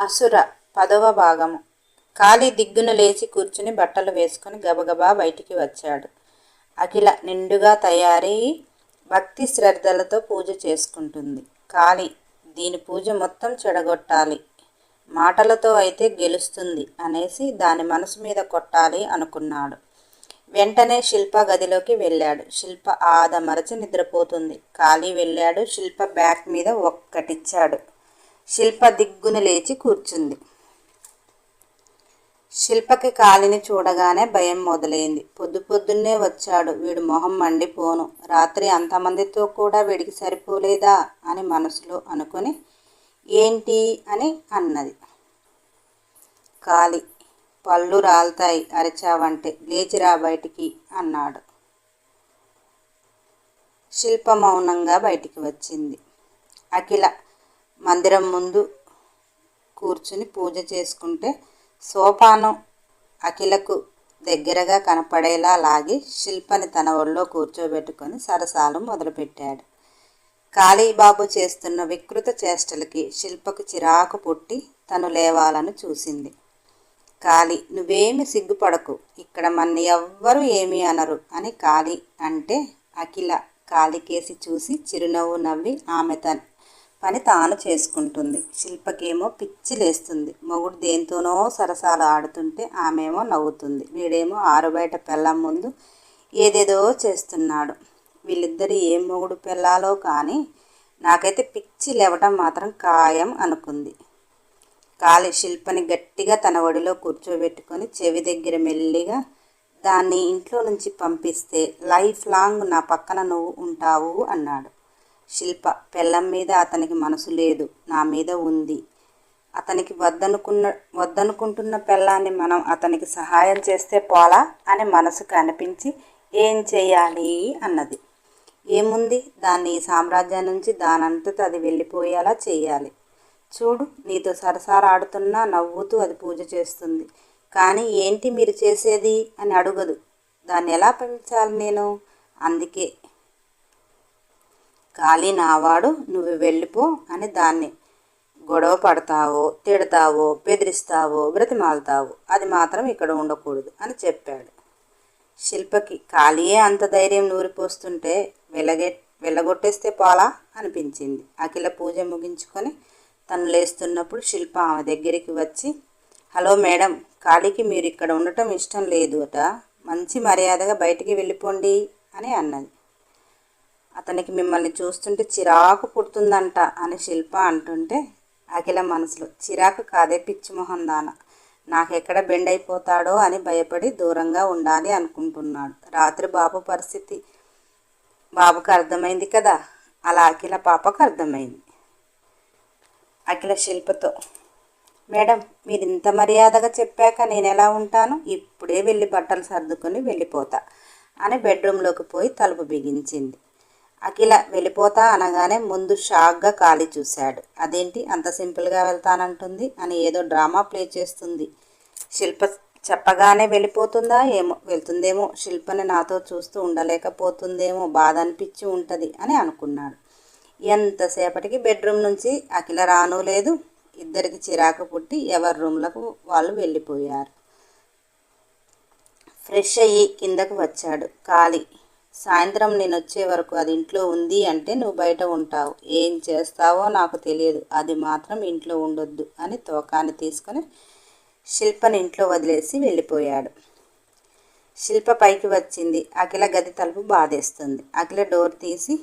అసుర పదవ భాగము. కాలి దిగ్గున లేచి కూర్చుని బట్టలు వేసుకుని గబగబా బయటికి వచ్చాడు. అఖిల నిండుగా తయారై భక్తి శ్రద్ధలతో పూజ చేసుకుంటుంది. ఖాళీ దీని పూజ మొత్తం చెడగొట్టాలి. మాటలతో అయితే గెలుస్తుంది అనేసి దాని మనసు మీద కొట్టాలి అనుకున్నాడు. వెంటనే శిల్ప గదిలోకి వెళ్ళాడు. శిల్ప ఆద మరచి నిద్రపోతుంది. ఖాళీ వెళ్ళాడు. శిల్ప బ్యాక్ మీద ఒక్కటిచ్చాడు. శిల్ప దిగ్గున లేచి కూర్చుంది. శిల్పకి కాలిని చూడగానే భయం మొదలైంది. పొద్దు పొద్దున్నే వచ్చాడు. వీడు మొహం మండిపోను. రాత్రి అంతమందితో కూడా వీడికి సరిపోలేదా అని మనసులో అనుకొని ఏంటి అని అన్నది. కాలి పళ్ళు రాలుతాయి అరిచావంటే లేచిరా బయటికి అన్నాడు. శిల్ప మౌనంగా బయటికి వచ్చింది. అఖిల మందిరం ముందు కూర్చుని పూజ చేసుకుంటే సోపానం అఖిలకు దగ్గరగా కనపడేలా లాగి శిల్పని తన ఒళ్ళో కూర్చోబెట్టుకొని సరసాలు మొదలుపెట్టాడు. కాళీబాబు చేస్తున్న వికృత చేష్టలకి శిల్పకు చిరాకు పుట్టి తను లేవాలని చూసింది. కాళీ నువ్వేమి సిగ్గుపడకు. ఇక్కడ మన ఎవ్వరూ ఏమీ అనరు అని కాళీ అంటే అఖిల కాళికేసి చూసి చిరునవ్వు నవ్వి ఆమె తన పని తాను చేసుకుంటుంది. శిల్పకేమో పిచ్చి లేస్తుంది మొగుడు దేంతోనో సరసాలు ఆడుతుంటే ఆమెమో నవ్వుతుంది. వీడేమో ఆరుబయట పెళ్ళం ముందు ఏదేదో చేస్తున్నాడు. వీళ్ళిద్దరు ఏం మొగుడు పెళ్ళాలో కానీ నాకైతే పిచ్చి లేవటం మాత్రం ఖాయం అనుకుంది. కాలి శిల్పని గట్టిగా తన ఒడిలో కూర్చోబెట్టుకొని చెవి దగ్గర మెల్లిగా దాన్ని ఇంట్లో నుంచి పంపిస్తే లైఫ్ లాంగ్ నా పక్కన నువ్వు ఉంటావు అన్నాడు. శిల్ప పెళ్ళం మీద అతనికి మనసు లేదు నా మీద ఉంది. అతనికి వద్దనుకున్న వద్దనుకుంటున్న పెళ్ళాన్ని మనం అతనికి సహాయం చేస్తే పోలా అని మనసుకు అనిపించి ఏం చేయాలి అన్నది. ఏముంది? దాన్ని ఈ సామ్రాజ్యం నుంచి దానంతట అది వెళ్ళిపోయేలా చేయాలి. చూడు నీతో సరసారాడుతున్నా నవ్వుతూ అది పూజ చేస్తుంది. కానీ ఏంటి మీరు చేసేది? అని అడుగదు. దాన్ని ఎలా పెంచాలి నేను? అందుకే ఖాళీ నావాడు నువ్వు వెళ్ళిపో అని దాన్ని గొడవ పడతావో తిడతావో బెదిరిస్తావో బ్రతిమాలుతావో అది మాత్రం ఇక్కడ ఉండకూడదు అని చెప్పాడు. శిల్పకి ఖాళీయే అంత ధైర్యం నూరిపోస్తుంటే వెళ్ళగే వెళ్ళగొట్టేస్తే పోలా అనిపించింది. అఖిల పూజ ముగించుకొని తను లేస్తున్నప్పుడు శిల్ప ఆమె దగ్గరికి వచ్చి హలో మేడం ఖాళీకి మీరు ఇక్కడ ఉండటం ఇష్టం లేదు అట మంచి మర్యాదగా బయటికి వెళ్ళిపోండి అని అన్నది. అతనికి మిమ్మల్ని చూస్తుంటే చిరాకు పుడుతుందంట అని శిల్ప అంటుంటే అఖిల మనసులో చిరాకు కాదే పిచ్చిమొహం దాన. నాకెక్కడ బెండ్ అయిపోతాడో అని భయపడి దూరంగా ఉండాలి అనుకుంటున్నాడు. రాత్రి బాబు పరిస్థితి బాబుకు అర్థమైంది కదా? అలా అఖిల పాపకు అర్థమైంది. అఖిల శిల్పతో మేడం మీరు ఇంత మర్యాదగా చెప్పాక నేను ఎలా ఉంటాను? ఇప్పుడే వెళ్ళి బట్టలు సర్దుకొని వెళ్ళిపోతా అని బెడ్రూమ్లోకి పోయి తలుపు బిగించింది. అఖిల వెళ్ళిపోతా అనగానే ముందు షాక్గా ఖాళీ చూశాడు. అదేంటి? అంత సింపుల్గా వెళ్తానంటుంది అని ఏదో డ్రామా ప్లే చేస్తుంది. శిల్ప చెప్పగానే వెళ్ళిపోతుందా? ఏమో వెళ్తుందేమో. శిల్పని నాతో చూస్తూ ఉండలేకపోతుందేమో. బాధ అనిపించి ఉంటుంది అని అనుకున్నాడు. ఎంతసేపటికి బెడ్రూమ్ నుంచి అఖిల రాను లేదు. ఇద్దరికి చిరాకు పుట్టి ఎవరి రూమ్లకు వాళ్ళు వెళ్ళిపోయారు. ఫ్రెష్ అయ్యి కిందకు వచ్చాడు. ఖాళీ సాయంత్రం నేను వచ్చే వరకు అది ఇంట్లో ఉంది అంటే నువ్వు బయట ఉంటావు. ఏం చేస్తావో నాకు తెలియదు. అది మాత్రం ఇంట్లో ఉండొద్దు అని తోకాన్ని తీసుకొని శిల్పని ఇంట్లో వదిలేసి వెళ్ళిపోయాడు. శిల్ప పైకి వచ్చింది. అఖిల గది తలుపు బాధేస్తుంది. అఖిల డోర్ తీసి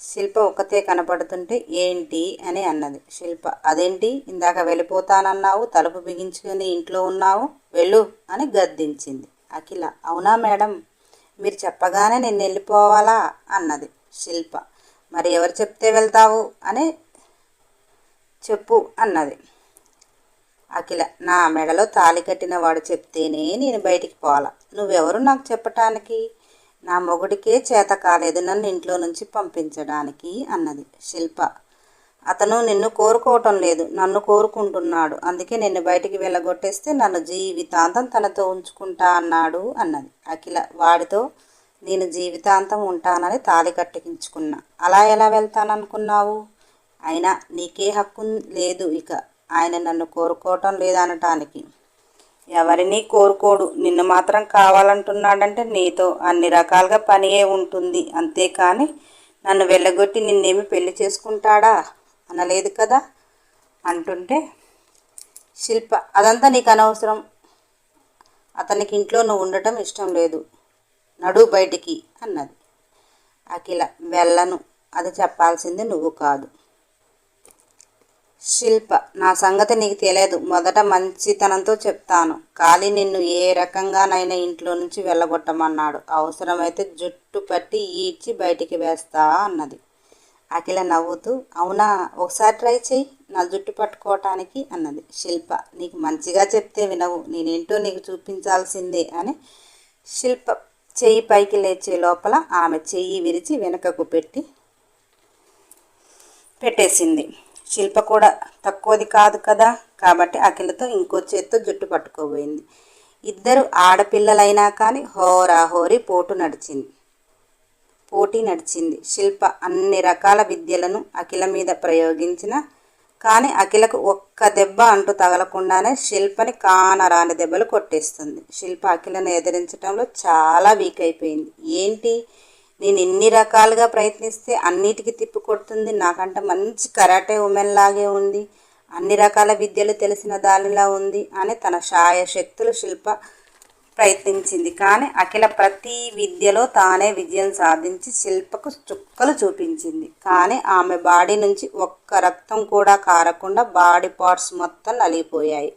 శిల్ప ఒకతే కనపడుతుంటే ఏంటి? అని అన్నది. శిల్ప అదేంటి? ఇందాక వెళ్ళిపోతానన్నావు తలుపు బిగించుకొని ఇంట్లో ఉన్నావు వెళ్ళు అని గద్దించింది. అఖిల అవునా మేడం? మీరు చెప్పగానే నేను వెళ్ళిపోవాలా? అన్నది శిల్ప. మరి ఎవరు చెప్తే వెళ్తావు? అని చెప్పు అన్నది. అఖిల నా మెడలో తాళి కట్టిన వాడు చెప్తేనే నేను బయటికి పోవాలా? నువ్వెవరు నాకు చెప్పటానికి? నా మొగుడికే చేత కాలేదు నన్ను ఇంట్లో నుంచి పంపించడానికి అన్నది శిల్ప. అతను నిన్ను కోరుకోవటం లేదు నన్ను కోరుకుంటున్నాడు. అందుకే నిన్ను బయటికి వెళ్ళగొట్టేస్తే నన్ను జీవితాంతం తనతో ఉంచుకుంటా అన్నాడు అన్నది. అఖిల వాడితో నేను జీవితాంతం ఉంటానని తాళి కట్టించుకున్నా. అలా ఎలా వెళ్తాననుకున్నావు? అయినా నీకే హక్కు లేదు ఇక. ఆయన నన్ను కోరుకోవటం లేదనటానికి. ఎవరిని కోరుకోడు. నిన్ను మాత్రం కావాలంటున్నాడంటే నీతో. అన్ని రకాలుగా పనియే ఉంటుంది. అంతేకాని నన్ను వెళ్ళగొట్టి నిన్నేమి పెళ్ళి చేసుకుంటాడా? అనలేదు కదా? అంటుంటే శిల్ప అదంతా నీకు అనవసరం. అతనికి ఇంట్లో నువ్వు ఉండటం ఇష్టం లేదు. నడు బయటికి అన్నది. అఖిల వెళ్ళను. అది చెప్పాల్సింది నువ్వు కాదు. శిల్ప నా సంగతి నీకు తెలియదు. మొదట మంచితనంతో చెప్తాను. కాలి నిన్ను ఏ రకంగానైనా ఇంట్లో నుంచి వెళ్ళగొట్టమన్నాడు. అవసరమైతే జుట్టు పట్టి ఈడ్చి బయటికి వేస్తా అన్నది. అఖిల నవ్వుతూ అవునా ఒకసారి ట్రై చేయి నా జుట్టు పట్టుకోవటానికి అన్నది. శిల్ప నీకు మంచిగా చెప్తే వినవు నేనేంటో నీకు చూపించాల్సిందే అని శిల్ప చెయ్యి పైకి లేచే లోపల ఆమె చెయ్యి విరిచి వెనుకకు పెట్టి పెట్టేసింది. శిల్ప కూడా తక్కువది కాదు కదా కాబట్టి అఖిలతో ఇంకో చేత్తో జుట్టు పట్టుకోబోయింది. ఇద్దరు ఆడపిల్లలైనా కానీ హోరాహోరీ పోటు నడిచింది. పోటీ నడిచింది. శిల్ప అన్ని రకాల విద్యలను అఖిల మీద ప్రయోగించిన కానీ అఖిలకు ఒక్క దెబ్బ అంటూ తగలకుండానే శిల్పని కానరాని దెబ్బలు కొట్టేస్తుంది. శిల్ప అఖిలను ఎదిరించడంలో చాలా వీక్ అయిపోయింది. ఏంటి? నేను ఎన్ని రకాలుగా ప్రయత్నిస్తే అన్నిటికీ తిప్పి కొడుతుంది. నాకంటే మంచి కరాటే ఉమెన్ లాగే ఉంది. అన్ని రకాల విద్యలు తెలిసిన దానిలా ఉంది అని తన శాయశక్తులు శిల్ప ప్రయత్నించింది. కానీ అఖిల ప్రతి విద్యలో తానే విజయం సాధించి శిల్పకు చుక్కలు చూపించింది. కానీ ఆమె బాడీ నుంచి ఒక్క రక్తం కూడా కారకుండా బాడీ పార్ట్స్ మొత్తం నలిగిపోయాయి.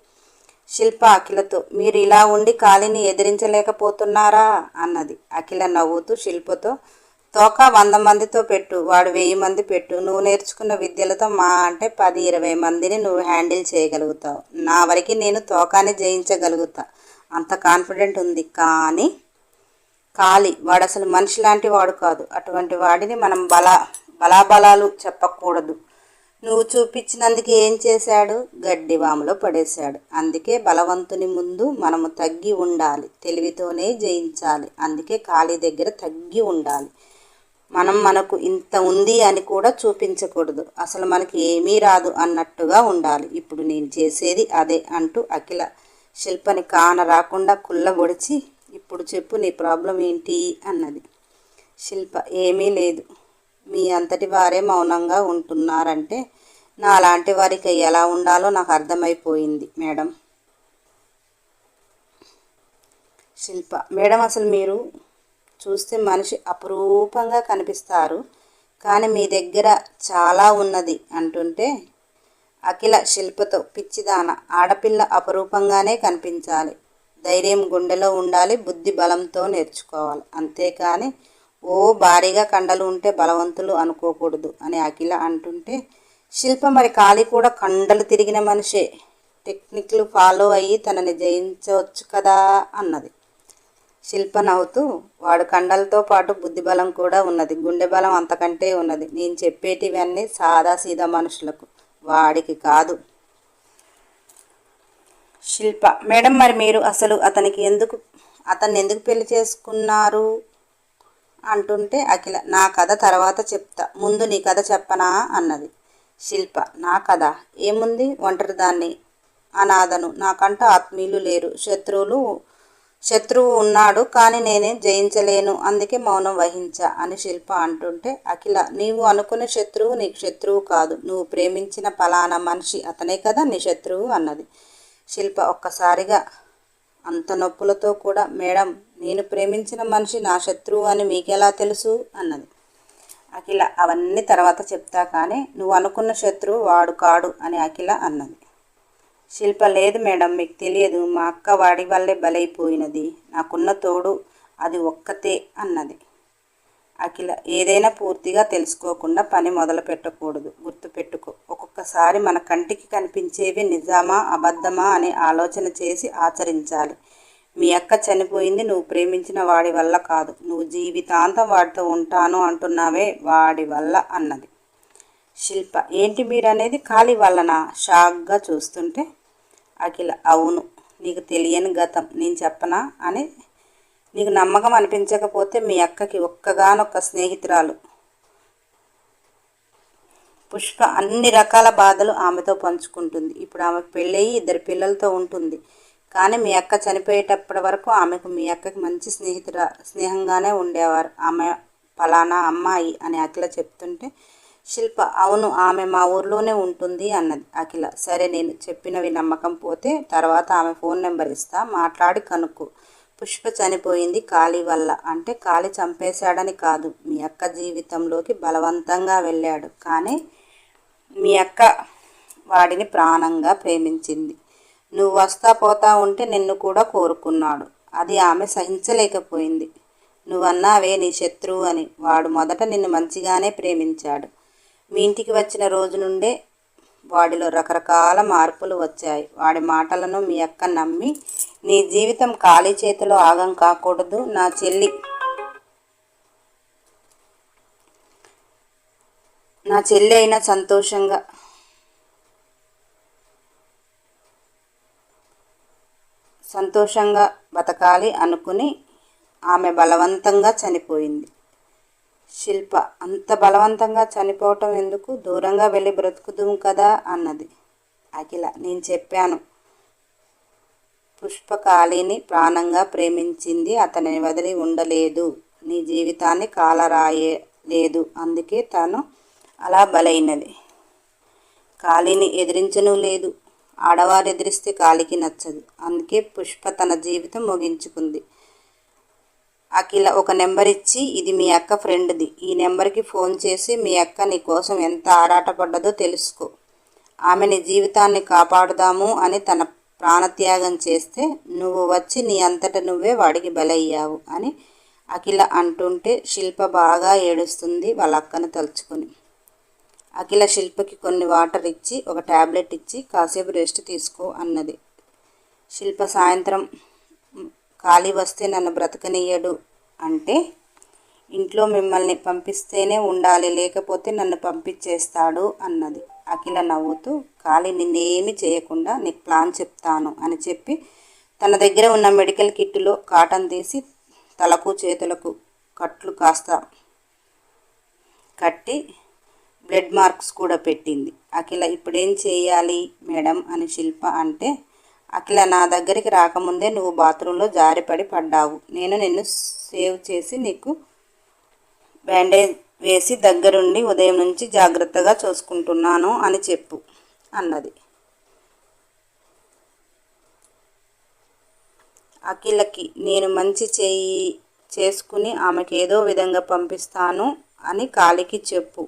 శిల్ప అఖిలతో మీరు ఇలా ఉండి కాలిని ఎదిరించలేకపోతున్నారా? అన్నది. అఖిల నవ్వుతూ శిల్పతో తోక వంద మందితో పెట్టు వాడు వెయ్యి మంది పెట్టు. నువ్వు నేర్చుకున్న విద్యలతో మా అంటే పది ఇరవై మందిని నువ్వు హ్యాండిల్ చేయగలుగుతావు. నా వరకు నేను తోకాని జయించగలుగుతా. అంత కాన్ఫిడెంట్ ఉంది. కానీ కాలి వాడు అసలు మనిషి లాంటి వాడు కాదు. అటువంటి వాడిని మనం బల బలాబలాలు చెప్పకూడదు. నువ్వు చూపించినందుకు ఏం చేశాడు? గడ్డి వాములో పడేశాడు. అందుకే బలవంతుని ముందు మనము తగ్గి ఉండాలి. తెలివితోనే జయించాలి. అందుకే ఖాళీ దగ్గర తగ్గి ఉండాలి. మనం మనకు ఇంత ఉంది అని కూడా చూపించకూడదు. అసలు మనకి ఏమీ రాదు అన్నట్టుగా ఉండాలి. ఇప్పుడు నేను చేసేది అదే అంటూ అఖిల శిల్పని కాన రాకుండా కుల్లబొడిచి ఇప్పుడు చెప్పు నీ ప్రాబ్లం ఏంటి? అన్నది. శిల్ప ఏమీ లేదు. మీ అంతటి వారే మౌనంగా ఉంటున్నారంటే నా లాంటి వారికి ఎలా ఉండాలో నాకు అర్థమైపోయింది మేడం. శిల్ప మేడం అసలు మీరు చూస్తే మనిషి అపురూపంగా కనిపిస్తారు కానీ మీ దగ్గర చాలా ఉన్నది అంటుంటే అఖిల శిల్పతో పిచ్చిదాన ఆడపిల్ల అపరూపంగానే కనిపించాలి. ధైర్యం గుండెలో ఉండాలి బుద్ధి బలంతో నేర్చుకోవాలి. అంతేకాని ఓ భారీగా కండలు ఉంటే బలవంతులు అనుకోకూడదు అని అఖిల అంటుంటే శిల్ప మరి కాళీ కూడా కండలు తిరిగిన మనిషే టెక్నిక్లు ఫాలో అయ్యి తనని జయించవచ్చు కదా అన్నది. శిల్ప నవ్వుతూ వాడు కండలతో పాటు బుద్ధి బలం కూడా ఉన్నది గుండె బలం అంతకంటే ఉన్నది. నేను చెప్పేటివన్నీ సాదా సీదా మనుషులకు. వాడికి కాదు. శిల్ప మేడం మరి మీరు అసలు అతనికి ఎందుకు అతన్ని ఎందుకు పెళ్ళి చేసుకున్నారు? అంటుంటే అఖిల నా కథ తర్వాత చెప్తా ముందు నీ కథ చెప్పనా? అన్నది. శిల్ప నా కథ? ఏముంది? ఒంటరి దాన్ని అనాథను. నాకంట ఆత్మీయులు లేరు. శత్రువులు శత్రువు ఉన్నాడు కానీ నేనేం జయించలేను అందుకే మౌనం వహించా అని శిల్ప అంటుంటే అఖిల నీవు అనుకునే శత్రువు నీకు శత్రువు కాదు నువ్వు ప్రేమించిన పలానా మనిషి అతనే కదా నీ శత్రువు అన్నది. శిల్ప ఒక్కసారిగా అంత నొప్పులతో కూడా మేడం నేను ప్రేమించిన మనిషి నా శత్రువు అని మీకెలా తెలుసు? అన్నది. అఖిల అవన్నీ తర్వాత చెప్తా కానీ నువ్వు అనుకున్న శత్రువు వాడు కాడు అని అఖిల అన్నది. శిల్ప లేదు మేడం మీకు తెలియదు. మా అక్క వాడి వల్లే బలైపోయినది. నాకున్న తోడు అది ఒక్కతే అన్నది. అఖిల ఏదైనా పూర్తిగా తెలుసుకోకుండా పని మొదలు పెట్టకూడదు. గుర్తుపెట్టుకో ఒక్కొక్కసారి మన కంటికి కనిపించేవి నిజామా అబద్ధమా అనే ఆలోచన చేసి ఆచరించాలి. మీ అక్క చనిపోయింది నువ్వు ప్రేమించిన వాడి వల్ల కాదు. నువ్వు జీవితాంతం వాడితో ఉంటాను అంటున్నావే వాడి వల్ల అన్నది. శిల్ప. ఏంటి మీరు అనేది ఖాళీ వలన షాక్గా చూస్తుంటే అఖిల అవును నీకు తెలియని గతం నేను చెప్పనా? అని నీకు నమ్మకం అనిపించకపోతే మీ అక్కకి ఒక్కగానొక్క స్నేహితురాలు. పుష్ప అన్ని రకాల బాధలు ఆమెతో పంచుకుంటుంది. ఇప్పుడు ఆమె పెళ్ళయి ఇద్దరు పిల్లలతో ఉంటుంది. కానీ మీ అక్క చనిపోయేటప్పటి వరకు ఆమెకు మీ అక్కకి మంచి స్నేహితుర స్నేహంగానే ఉండేవారు. ఆమె ఫలానా అమ్మాయి అని అఖిల చెప్తుంటే శిల్ప అవును ఆమె మా ఊర్లోనే ఉంటుంది అన్నది అఖిల. సరే నేను చెప్పినవి నమ్మకం పోతే తర్వాత ఆమె ఫోన్ నెంబర్ ఇస్తా మాట్లాడి కనుక్కో. పుష్ప చనిపోయింది కాళీ వల్ల. అంటే కాళీ చంపేశాడని కాదు. మీ అక్క జీవితంలోకి బలవంతంగా వెళ్ళాడు. కానీ మీ అక్క వాడిని ప్రాణంగా ప్రేమించింది. నువ్వు వస్తా పోతా ఉంటే నిన్ను కూడా కోరుకున్నాడు. అది ఆమె సహించలేకపోయింది. నువ్వన్నావే నీ శత్రువు అని. వాడు మొదట నిన్ను మంచిగానే ప్రేమించాడు. మీ ఇంటికి వచ్చిన రోజు నుండే వాడిలో రకరకాల మార్పులు వచ్చాయి. వాడి మాటలను మీ అక్క నమ్మి నీ జీవితం ఖాళీ చేతిలో ఆగం కాకూడదు నా చెల్లి. నా చెల్లి అయినా సంతోషంగా సంతోషంగా బతకాలి అనుకుని ఆమె బలవంతంగా చనిపోయింది. శిల్ప. అంత బలవంతంగా చనిపోవటం ఎందుకు? దూరంగా వెళ్ళి బ్రతుకుదుము కదా అన్నది. అఖిల నేను చెప్పాను. పుష్పకాళిని ప్రాణంగా ప్రేమించింది అతనిని వదిలి ఉండలేదు. నీ జీవితాన్ని కాలరాయే లేదు అందుకే తను అలా బలైనది. కాళీని ఎదిరించను లేదు. ఆడవారు ఎదిరిస్తే కాలికి నచ్చదు. అందుకే పుష్ప తన జీవితం ముగించుకుంది. అఖిల ఒక నెంబర్ ఇచ్చి ఇది మీ అక్క ఫ్రెండ్ది. ఈ నెంబర్కి ఫోన్ చేసి మీ అక్క నీ కోసం ఎంత ఆరాటపడ్డదో తెలుసుకో. ఆమె నీ జీవితాన్ని కాపాడుదాము అని తన ప్రాణత్యాగం చేస్తే నువ్వు వచ్చి నీ అంతట నువ్వే వాడికి బలయ్యావు అని అఖిల అంటుంటే శిల్ప బాగా ఏడుస్తుంది వాళ్ళ అక్కను తలుచుకొని. అఖిల శిల్పకి కొన్ని వాటర్ ఇచ్చి ఒక ట్యాబ్లెట్ ఇచ్చి కాసేపు రెస్ట్ తీసుకో అన్నది. శిల్ప సాయంత్రం ఖాళీ వస్తే నన్ను బ్రతకనియ్యడు. అంటే ఇంట్లో మిమ్మల్ని పంపిస్తేనే ఉండాలి లేకపోతే నన్ను పంపించేస్తాడు అన్నది. అఖిల నవ్వుతూ ఖాళీ నిన్నేమి చేయకుండా నీకు ప్లాన్ చెప్తాను అని చెప్పి తన దగ్గర ఉన్న మెడికల్ కిట్టులో కాటన్ తీసి తలకు చేతులకు కట్లు కాస్త కట్టి బ్లడ్ మార్క్స్ కూడా పెట్టింది. అఖిల ఇప్పుడేం చేయాలి మేడం? అని శిల్ప అంటే అఖిల నా దగ్గరికి రాకముందే నువ్వు బాత్రూంలో జారిపడి పడ్డావు. నేను నిన్ను సేవ్ చేసి నీకు బ్యాండేజ్ వేసి దగ్గరుండి ఉదయం నుంచి జాగ్రత్తగా చూసుకుంటున్నాను అని చెప్పు అన్నది. అఖిలకి నేను మంచి చేయి చేసుకుని ఆమెకి ఏదో విధంగా పంపిస్తాను అని కాళికి చెప్పు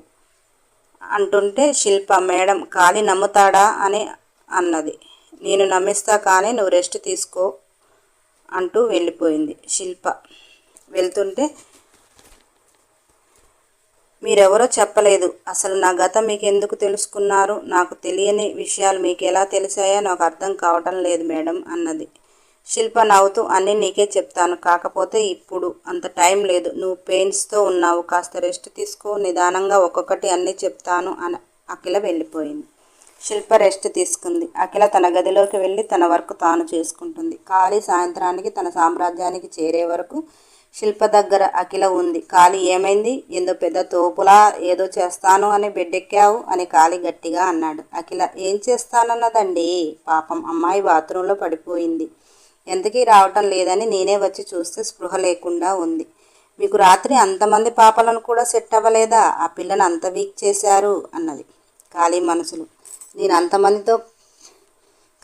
అంటుంటే శిల్ప మేడం కాలి నమ్ముతాడా? అని అన్నది. నేను నమ్మిస్తా కానీ నువ్వు రెస్ట్ తీసుకో అంటూ వెళ్ళిపోయింది శిల్ప. వెళ్తుంటే మీరెవరో చెప్పలేదు. అసలు నా గతం మీకు ఎందుకు తెలుసుకున్నారు? నాకు తెలియని విషయాలు మీకు ఎలా తెలిసాయో నాకు అర్థం కావటం లేదు మేడం అన్నది. శిల్ప నవ్వుతూ అన్నీ నీకే చెప్తాను. కాకపోతే ఇప్పుడు అంత టైం లేదు. నువ్వు పెయిన్స్తో ఉన్నావు. కాస్త రెస్ట్ తీసుకో. నిదానంగా ఒక్కొక్కటి అన్నీ చెప్తాను అని అఖిల వెళ్ళిపోయింది. శిల్ప రెస్ట్ తీసుకుంది. అఖిల తన గదిలోకి వెళ్ళి తన వర్క్ తాను చేసుకుంటుంది. ఖాళీ సాయంత్రానికి తన సామ్రాజ్యానికి చేరే వరకు శిల్ప దగ్గర అఖిల ఉంది. కాళీ ఏమైంది? ఏదో పెద్ద తోపులా ఏదో చేస్తాను అని బిడ్డెక్కావు అని కాళీ గట్టిగా అన్నాడు. అఖిల ఏం చేస్తానన్నదండి? పాపం అమ్మాయి బాత్రూంలో పడిపోయింది. ఎంతకీ రావటం లేదని నేనే వచ్చి చూస్తే స్పృహ లేకుండా ఉంది. మీకు రాత్రి అంతమంది పాపలను కూడా సెట్ అవ్వలేదా? ఆ పిల్లను అంత వీక్ చేశారు అన్నది ఖాళీ మనసులు. నేను అంతమందితో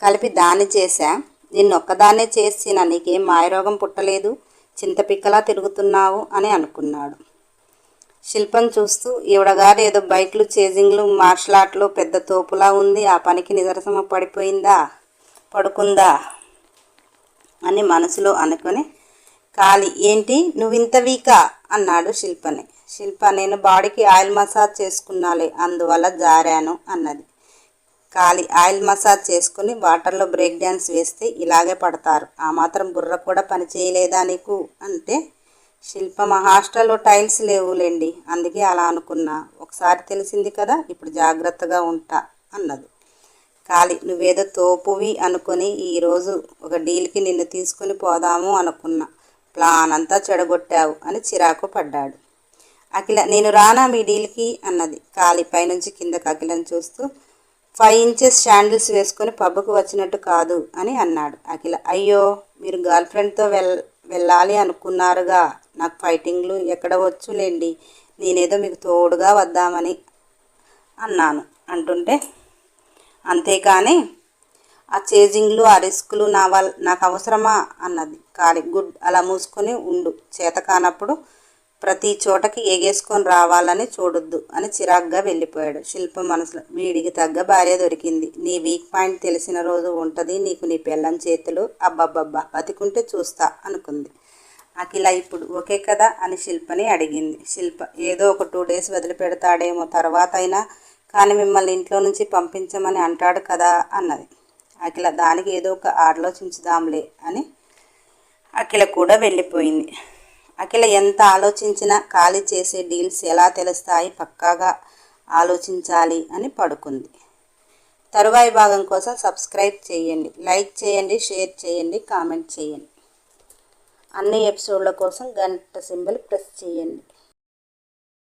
కలిపి దాన్ని చేశా. నిన్ను ఒక్కదాన్నే చేసిన నీకేం మాయరోగం పుట్టలేదు చింతపిక్కలా తిరుగుతున్నావు అని అనుకున్నాడు. శిల్పం చూస్తూ ఈవిడగారు ఏదో బైక్లు చేజింగ్లు మార్షల్ ఆర్ట్లు పెద్ద తోపులా ఉంది ఆ పనికి నిదర్శన పడిపోయిందా? పడుకుందా? అని మనసులో అనుకొని కాలి ఏంటి? నువ్వు ఇంత వీకా? అన్నాడు శిల్పని. శిల్ప నేను బాడీకి ఆయిల్ మసాజ్ చేసుకున్నాలే అందువల్ల జారాను అన్నది. కాలి ఆయిల్ మసాజ్ చేసుకుని వాటర్లో బ్రేక్ డ్యాన్స్ వేస్తే ఇలాగే పడతారు. ఆ మాత్రం బుర్ర కూడా పని చేయలేదా నీకు? అంటే శిల్ప మా హాస్టల్లో టైల్స్ లేవులేండి. అందుకే అలా అనుకున్నా. ఒకసారి తెలిసింది కదా ఇప్పుడు జాగ్రత్తగా ఉంటా అన్నది. కాలి నువ్వేదో తోపువి అనుకొని ఈరోజు ఒక డీల్కి నిన్ను తీసుకుని పోదాము అనుకున్నా. ప్లాన్ అంతా చెడగొట్టావు అని చిరాకు పడ్డాడు. అఖిల నేను రానా మీ డీల్కి? అన్నది. కాలి పైనుంచి కిందకి అఖిలను చూస్తూ ఫైవ్ ఇంచెస్ శాండిల్స్ వేసుకొని పబ్బుకు వచ్చినట్టు కాదు అని అన్నాడు. అఖిల అయ్యో మీరు గర్ల్ ఫ్రెండ్తో వెల్ వెళ్ళాలి అనుకున్నారుగా. నాకు ఫైటింగ్లు ఎక్కడ వచ్చులేండి? నేనేదో మీకు తోడుగా వద్దామని అన్నాను. అంటుంటే అంతేకాని ఆ చేజింగ్లు ఆ రిస్కులు నా వల్ల నాకు అవసరమా? అన్నది. కాలి గుడ్ అలా మూసుకొని ఉండు. చేత కానప్పుడు ప్రతి చోటకి ఎగేసుకొని రావాలని చూడొద్దు అని చిరాగ్గా వెళ్ళిపోయాడు. శిల్ప మనసులో వీడికి తగ్గ భార్య దొరికింది. నీ వీక్ పాయింట్ తెలిసిన రోజు ఉంటుంది నీకు నీ పెళ్ళం చేతులు అబ్బబ్బబ్బా బతికుంటే చూస్తా అనుకుంది. అఖిల ఇప్పుడు ఓకే కదా అని శిల్పని అడిగింది. శిల్ప ఏదో ఒక టూ డేస్ వదిలిపెడతాడేమో తర్వాత అయినా కానీ మిమ్మల్ని ఇంట్లో నుంచి పంపించమని అంటాడు కదా అన్నది. అఖిల దానికి ఏదో ఒక ఆలోచించుదాంలే అని అఖిల కూడా వెళ్ళిపోయింది. అఖిల ఎంత ఆలోచించినా ఖాళీ చేసే డీల్స్ ఎలా తెలుస్తాయి పక్కాగా ఆలోచించాలి అని పడుకుంది. తరువాయి భాగం కోసం సబ్స్క్రైబ్ చేయండి లైక్ చేయండి షేర్ చేయండి కామెంట్ చేయండి. అన్ని ఎపిసోడ్ల కోసం గంట సింబల్ ప్రెస్ చేయండి.